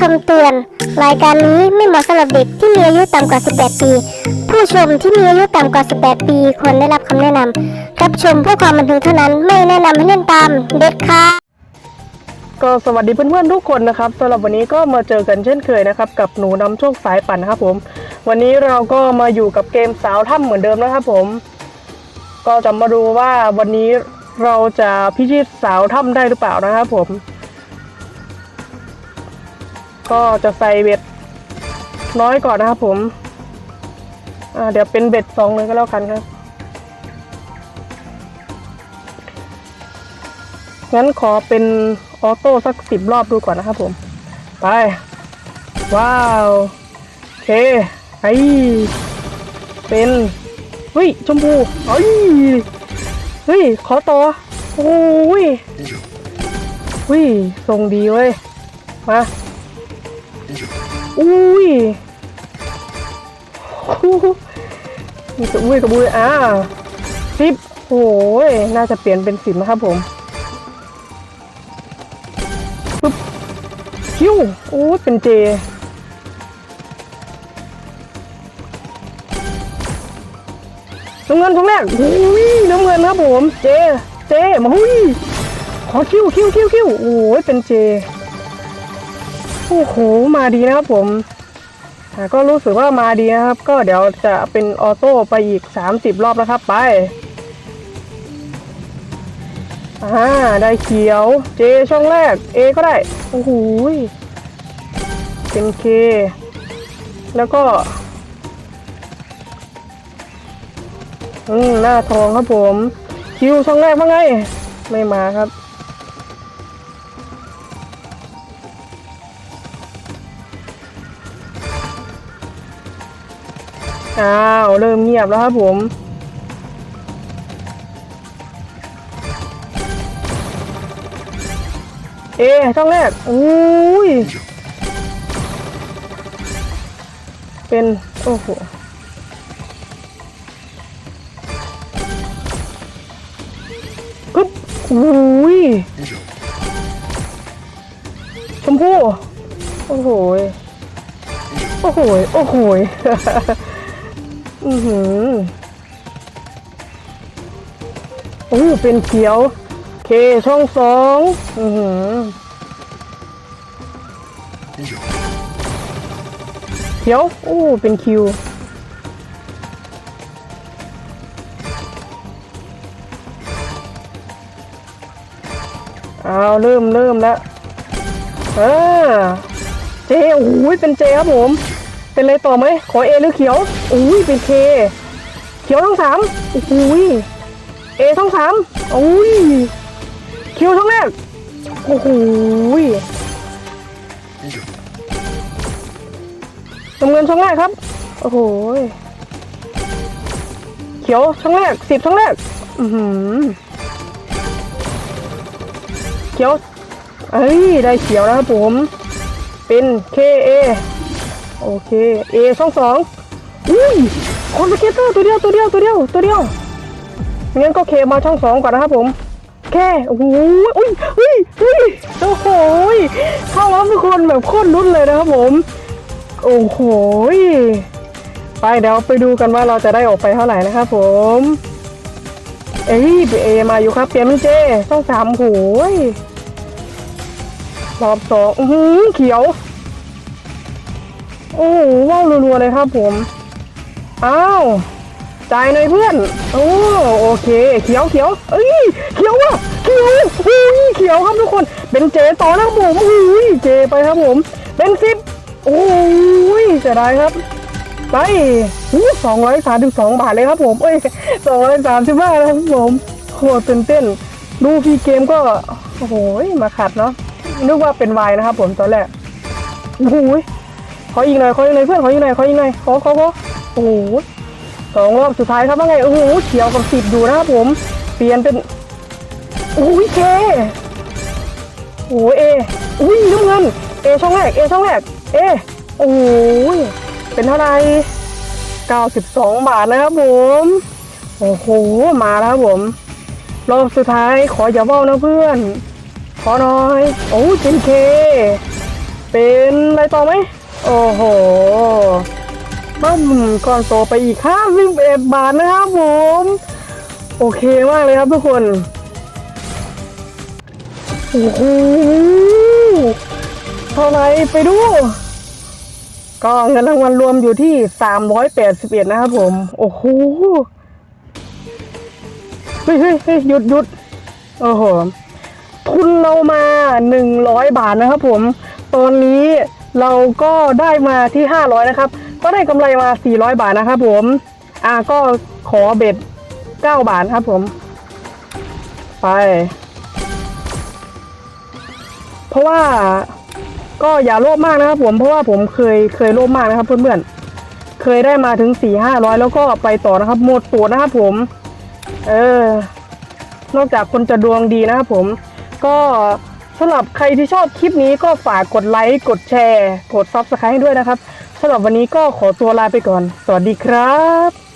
คำเตือน รายการนี้ไม่เหมาะสำหรับเด็กที่มีอายุต่ำกว่า 18 ปี ผู้ชมที่มีอายุต่ำกว่า 18 ปีควรได้รับคำแนะนำรับชมเพื่อความบันเทิงเท่านั้นไม่แนะนำให้เล่นตามเด็ดขาด ก็สวัสดีเพื่อนๆทุกคนนะครับสำหรับวันนี้ก็มาเจอกันเช่นเคยนะครับ กับหนูนำโชคสายปั่นนะครับผม วันนี้เราก็มาอยู่กับเกมสาวถ้ำเหมือนเดิมนะครับผม ก็จะมาดูว่าวันนี้เราจะพิชิตสาวถ้ำได้หรือเปล่านะครับผม ก็จะใส่เบ็ดน้อยก่อนนะครับผมเดี๋ยวเป็นเบ็ดสองเลยก็แล้วกันครับ งั้นขอเป็นออโต้สักสิบรอบดูก่อนนะครับผม ไป ว้าวโอเคไอเป็นเฮ้ยชมพูเฮ้ยเฮ้ย ขอต่อโอ้ยเฮ้ยทรงดีเว้ย มา อุ้ยมีตัวอุ้ยกับบุยอ่าสิบโอ้ยน่าจะเปลี่ยนเป็นสิบนะครับผมปุ๊บคิวโอ้ยเป็นเจน้ำเงินช่องแรกอุ้ยน้ำเงินครับผม เจ เจ มาหุ้ยขอคิวคิวคิวคิวโอ้ยเป็นเจ โอ้โหมาดีนะครับผมก็รู้สึกว่ามาดีนะครับ ก็เดี๋ยวจะเป็นออโต้ไปอีก 30 รอบนะครับไปอ่าได้เขียว เจช่องแรกเอก็ได้ โอ้โหเป็นเคแล้วก็ อืมหน้าทองครับผม คิวช่องแรกว่าไง ไม่มาครับ อ้าวเริ่มเงียบแล้วครับผมเอช่องแรกอุ้ย เป็น โอ้โห ปึ๊บอุ้ย ชมพู่ โอ้โหยโอ้โหยโอ้โหย อือหือโอ้เป็นเขียว เคช่องสองอือหือเขียวโอ้เป็นคิวเอาเริ่มเริ่มแล้วเออเจโอ้ยเป็นเจครับผม เป็นอะไรต่อไหมขอเอหรือเขียวโอ้ยเป็นเคเขียวทั้งสามโอ้ยเอทั้งสามโอ้ยคิวช่องแรกโอ้โหยน้ำเงินช่องแรกครับ โอ้โหเขียวช่องแรกสิบช่องแรกอือหือเขียวเอ้ยได้เขียวแล้วครับผม เป็น K A โอเค A ช่องสองอุ้ยคอนเกเตอร์ตัวเดียวตัวเดียวตัวเดียวตัวเดียวงั้นก็เคมาช่องสองก่อนนะครับผมแค่โอ้โหอุ้ยอุ้ยอุ้ยโอ้โหยเข้าแล้วทุกคนแบบโคตรลุ้นเลยนะครับผม โอ้โหไปเดี๋ยวไปดูกันว่าเราจะได้ออกไปเท่าไหร่นะครับผม เอ้ยเอมาอยู่ครับเปลี่ยนเป็นเจช่องสามโหยรอบสองอื้อหือเขียว โอ้โหว้าวรัวๆเลยครับผม อ้าวจ่ายหน่อยเพื่อน โอ้โอเค เขียวเขียวเอ้ย เขียวว่ะ เขียวอุ้ยเขียวครับทุกคน เป็นเจต่อนะผมอุ้ยเจไปครับผม เป็นสิบโอ้ยเสียดายครับ ไปสองร้อยสามสิบสองบาทเลยครับผม เอ้ยสองร้อยสามสิบห้าครับผมโหตื่นเต้น ดูพี่เกมก็ โอ้โหมาขัดเนาะ นึกว่าเป็นวายนะครับผมตอนแรกโอ้โห ขออีกหน่อยขออีกหน่อยเพื่อนขออีกหน่อยขออีกหน่อยขอขอขอโอ้โหสองรอบสุดท้ายครับว่าไงโอ้โหเขียวกับสิบอยู่นะครับผม เปลี่ยนเป็นโอ้ยเคโอ้เออุ้ยน้ำเงินเอช่องแรกเอช่องแรกเอโอ้ยเป็นเท่าไหร่92 บาทนะครับผมโอ้โหมาแล้วครับผมรอบสุดท้ายขออย่าเบ้านะเพื่อน ขอหน่อย โอ้ยเป็นเค เป็นอะไรต่อไหม โอ้โหบ้ามก่อนโตไปอีกห้าสิบเอ็ดบาทนะครับผม โอเคมากเลยครับทุกคน โอ้โหเท่าไหรไปดู ก็เงินรางวัลรวมอยู่ที่381นะครับผม โอ้โหเฮ้ยเฮ้ยเฮ้ยหยุดหยุดโอ้โหทุนเรามา100บาทนะครับผม ตอนนี้ เราก็ได้มาที่ 500 นะครับ ก็ได้กำไรมา 400 บาทนะครับผมอ่าก็ขอเบ็ด 9 บาทครับผม ไป เพราะว่าก็อย่าโลภมากนะครับผมเพราะว่าผมเคยเคยโลภมากนะครับเพื่อนๆเคยได้มาถึง4 500แล้วก็ไปต่อนะครับหมดตัวนะครับผม เออ นอกจากคนจะดวงดีนะครับผม ก็ สำหรับใครที่ชอบคลิปนี้ก็ฝากกดไลค์ กดแชร์ กดซับสไครต์ให้ด้วยนะครับสำหรับวันนี้ก็ขอตัวลาไปก่อน สวัสดีครับ